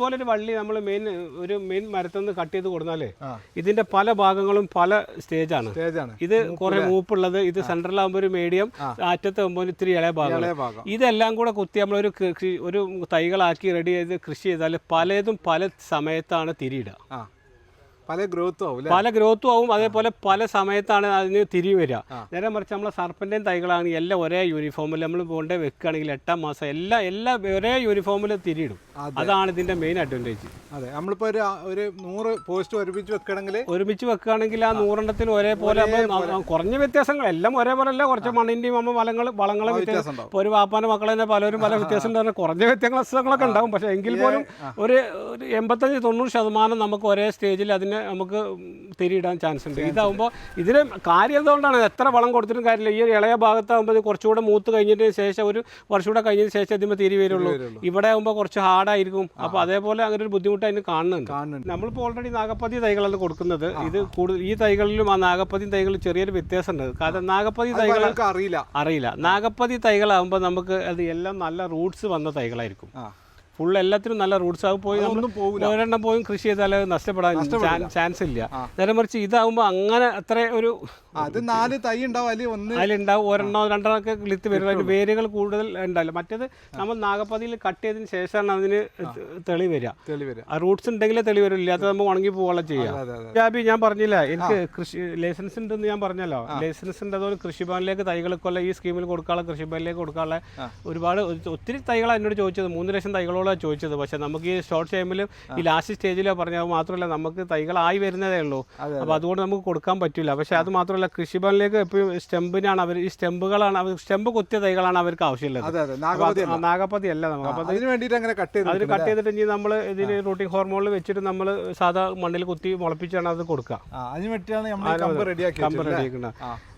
അതുപോലെ ഒരു വള്ളി നമ്മൾ മെയിൻ ഒരു മെയിൻ മരത്തിൽ നിന്ന് കട്ട് ചെയ്ത് കൊടുത്താലേ ഇതിന്റെ പല ഭാഗങ്ങളും പല സ്റ്റേജാണ് ആണ്. ഇത് കുറെ മൂപ്പുള്ളത് ഇത് സെൻട്രൽ ആകുമ്പോൾ ഒരു മീഡിയം അറ്റത്ത് ആകുമ്പോൾ ഇത്തിരി ഇളയ ഭാഗം. ഇതെല്ലാം കൂടെ കുത്തി നമ്മളൊരു ഒരു ഒരു തൈകളാക്കി റെഡി ചെയ്ത് കൃഷി ചെയ്താൽ പലതും പല സമയത്താണ് തിരിയിടുക. പല ഗ്രോത്തും ആവും പല ഗ്രോത്തും ആവും അതേപോലെ പല സമയത്താണ് അതിന് തിരി വരിക. നേരെ മറിച്ച് നമ്മളെ സർപ്പന്റെയും തൈകളാണെങ്കിൽ എല്ലാം ഒരേ യൂണിഫോമിൽ നമ്മൾ കൊണ്ടേ വെക്കുകയാണെങ്കിൽ എട്ടാം മാസം എല്ലാം എല്ലാം ഒരേ യൂണിഫോമിൽ തിരിയിടും. അതാണ് ഇതിന്റെ മെയിൻ അഡ്വാന്റേജ് അതെ നമ്മളിപ്പോ ഒരു ഒരു നൂറ് പോസ്റ്റ് ഒരുമിച്ച് വെക്കണമെങ്കിൽ ഒരുമിച്ച് വെക്കുകയാണെങ്കിൽ ആ നൂറെണ്ണത്തിന് ഒരേപോലെ കുറഞ്ഞ വ്യത്യാസങ്ങൾ എല്ലാം ഒരേപോലെ അല്ല കുറച്ച് മണ്ണിന്റെയും നമ്മൾ വളങ്ങൾ വളങ്ങളെ വ്യത്യാസം. ഇപ്പോൾ ഒരു വാപ്പാന്റെ മക്കളെ തന്നെ പലരും പല വ്യത്യാസം ഉണ്ടാകും. കുറഞ്ഞ വ്യത്യാസങ്ങളൊക്കെ ഉണ്ടാവും പക്ഷേ എങ്കിൽ പോലും ഒരു എൺപത്തഞ്ച് തൊണ്ണൂറ് ശതമാനം നമുക്ക് ഒരേ സ്റ്റേജിൽ അതിനെ നമുക്ക് തിരിയിടാൻ ചാൻസ് ഉണ്ട്. ഇതാവുമ്പോൾ ഇതിന് കാര്യം എന്തുകൊണ്ടാണ്? എത്ര വളം കൊടുത്തിട്ടും കാര്യമില്ല. ഈ ഇളയ ഭാഗത്താകുമ്പോൾ കുറച്ചുകൂടെ മൂത്ത് കഴിഞ്ഞതിന് ശേഷം ഒരു വർഷം കൂടെ കഴിഞ്ഞതിന് ശേഷം ഇതിമ്പോൾ തിരി വരുള്ളൂ. ഇവിടെ ആകുമ്പോൾ കുറച്ച് ഹാർഡായിരിക്കും അപ്പോൾ അതേപോലെ അങ്ങനെ ഒരു ബുദ്ധിമുട്ട് അതിന് കാണുന്നുണ്ട്. നമ്മളിപ്പോ നമ്മളിപ്പോൾ ഓൾറെഡി നാഗപ്പതി തൈകളാണ് കൊടുക്കുന്നത്. ഇത് കൂടുതൽ ഈ തൈകളിലും ആ നാഗപ്പതി തൈകളിൽ ചെറിയൊരു വ്യത്യാസമുണ്ട്. കാരണം നാഗപ്പതി തൈകൾ അറിയില്ല. അറിയില്ല. നാഗപ്പതി തൈകളാകുമ്പോൾ നമുക്ക് അത് എല്ലാം നല്ല റൂട്ട്സ് വന്ന തൈകളായിരിക്കും. ഫുൾ എല്ലാത്തിനും നല്ല റൂട്ട്സ് ആകും പോയി ഒരെണ്ണം പോയും കൃഷി ചെയ്താൽ നഷ്ടപ്പെടാൻ ചാൻസ് ഇല്ല. നേരെ മറിച്ച് ഇതാകുമ്പോൾ അങ്ങനെ അത്ര ഒരു അത് നാല് തൈ ഉണ്ടാവും. ഒന്ന് അതിലുണ്ടാവും. ഒരെണ്ണോ രണ്ടെണ്ണോ ഒക്കെ ലിത്ത് വരും. അതിന് വേരുകൾ കൂടുതൽ ഉണ്ടാവില്ല. മറ്റേത് നമ്മൾ നാഗപ്പതിയിൽ കട്ട് ചെയ്തതിന് ശേഷമാണ് അതിന് തെളി വരിക. ആ റൂട്ട്സ് ഉണ്ടെങ്കിലേ തെളി വരും. ഇല്ലാത്ത നമ്മൾ ഉണങ്ങി പോകാനുള്ള ചെയ്യാം ജാബി ഞാൻ പറഞ്ഞില്ല എനിക്ക് കൃഷി ലൈസൻസ് ഉണ്ടെന്ന് ഞാൻ പറഞ്ഞല്ലോ. ലൈസൻസ് ഉണ്ട് അതുപോലെ കൃഷിഭവനിലേക്ക് തൈകളൊക്കെ ഈ സ്കീമിൽ കൊടുക്കാനുള്ള കൃഷിഭവനിലേക്ക് കൊടുക്കാനുള്ള ഒരുപാട് ഒത്തിരി തൈകളാണ് എന്നോട് ചോദിച്ചത്. മൂന്ന് ലക്ഷം തൈകളോളം ചോദിച്ചത്. പക്ഷെ നമുക്ക് ഈ ഷോർട്ട് ടൈമിലും ഈ ലാസ്റ്റ് സ്റ്റേജിലോ പറഞ്ഞത് മാത്രമല്ല നമുക്ക് തൈകളായി വരുന്നതേ ഉള്ളൂ. അപ്പൊ അപ്പോൾ അതുകൊണ്ട് നമുക്ക് കൊടുക്കാൻ പറ്റില്ല പക്ഷെ അത് മാത്രമല്ല കൃഷിഭവനിലേക്ക് എപ്പോഴും സ്റ്റെമ്പിനാണ് അവർ ഈ സ്റ്റെമ്പുകളാണ് അവർ സ്റ്റെമ്പ് കുത്തിയ തൈകളാണ് അവർക്ക് ആവശ്യമുള്ളത്. നാഗപ്പതി അല്ല നമുക്ക്. അപ്പോൾ അതിന് വേണ്ടിയിട്ട് അങ്ങനെ കട്ട് ചെയ്ത് അതിന് കട്ട് ചെയ്തിട്ട് ഇനി നമ്മൾ ഇതിന് റൂട്ടിംഗ് ഹോർമോണിൽ വെച്ചിട്ട് നമ്മൾ സാധാ മണ്ണിൽ കുത്തി മുളപ്പിച്ചാണ് അത് കൊടുക്കുക. ആ അതിന് വേണ്ടിയിട്ടാണ് നമ്മൾ റെഡിയാക്കി റെഡിയാക്കുന്നത്